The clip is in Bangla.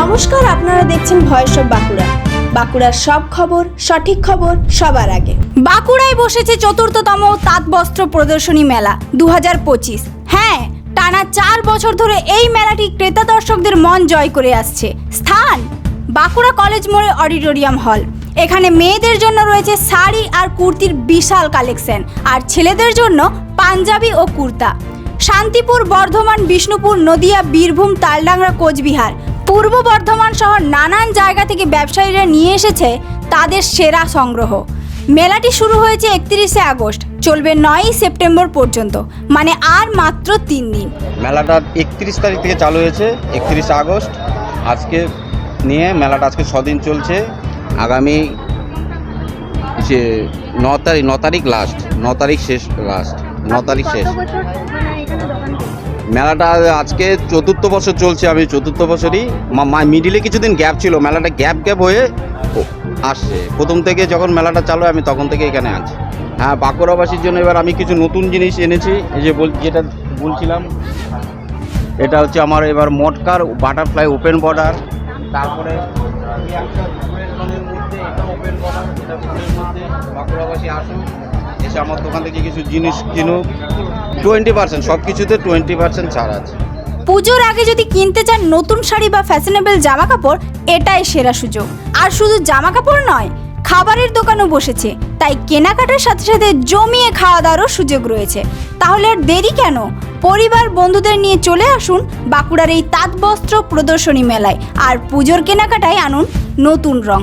নমস্কার, আপনারা দেখছেন ভয়েস অফ বাঁকুড়া। বাঁকুড়ার সব খবর, সঠিক খবর সবার আগে। বাঁকুড়ায় বসেছে চতুর্থতম তাঁতবস্ত্র প্রদর্শনী মেলা দু হাজার পঁচিশ। হ্যাঁ টানা চার বছর ধরে এই মেলাটি ক্রেতা দর্শকদের মন জয় করে আসছে। স্থান? বাঁকুড়া কলেজ মোড়ে অডিটোরিয়াম হল। এখানে মেয়েদের জন্য রয়েছে শাড়ি আর কুর্তির বিশাল কালেকশন, আর ছেলেদের জন্য পাঞ্জাবি ও কুর্তা। শান্তিপুর, বর্ধমান, বিষ্ণুপুর, নদিয়া, বীরভূম, তালডাংরা, কোচবিহার পূর্ব বর্ধমান সহ নানান জায়গা থেকে ব্যবসায়ীরা নিয়ে এসেছে তাদের সেরা সংগ্রহ। মেলাটি শুরু হয়েছে একত্রিশে আগস্ট চলবে নয়ই সেপ্টেম্বর পর্যন্ত মানে আর মাত্র তিন দিন। মেলাটা একত্রিশ তারিখ থেকে চালু হয়েছে একত্রিশ আগস্ট। আজকে নিয়ে মেলাটা আজকে ছদিন চলছে। আগামী যে ন তারিখ ন তারিখ লাস্ট ন তারিখ শেষ লাস্ট ন তারিখ শেষ। মেলাটা আজকে চতুর্থ বছর চলছে, আমি চতুর্থ বছরই মিডিলে কিছুদিন গ্যাপ ছিল, মেলাটা গ্যাপ গ্যাপ হয়ে আসছে। প্রথম থেকে যখন মেলাটা চালু আমি তখন থেকে এখানে আছি। হ্যাঁ বাঁকুড়াবাসীর জন্য এবার আমি কিছু নতুন জিনিস এনেছি, এই যে বল, যেটা বলছিলাম, এটা হচ্ছে আমার এবার মটকার বাটারফ্লাই ওপেন বর্ডার তারপরে বাঁকুড়াবাসী আসুন আমার দোকান থেকে কিছু জিনিস কিনুক। টোয়েন্টি পার্সেন্ট সব কিছুতে টোয়েন্টি পার্সেন্ট ছাড় আছে। পুজোর আগে যদি কিনতে চান নতুন শাড়ি বা ফ্যাশনেবল জামা কাপড় এটাই সেরা সুযোগ। আর শুধু জামা কাপড় নয়, খাবারের দোকানও বসেছে। তাই কেনাকাটার সাথে সাথে জমিয়ে খাওয়া দাওয়ারও সুযোগ রয়েছে। তাহলে আর দেরি কেন? পরিবার বন্ধুদের নিয়ে চলে আসুন বাঁকুড়ার এই তাঁতবস্ত্র প্রদর্শনী মেলায়। আর পুজোর কেনাকাটায় আনুন নতুন রং।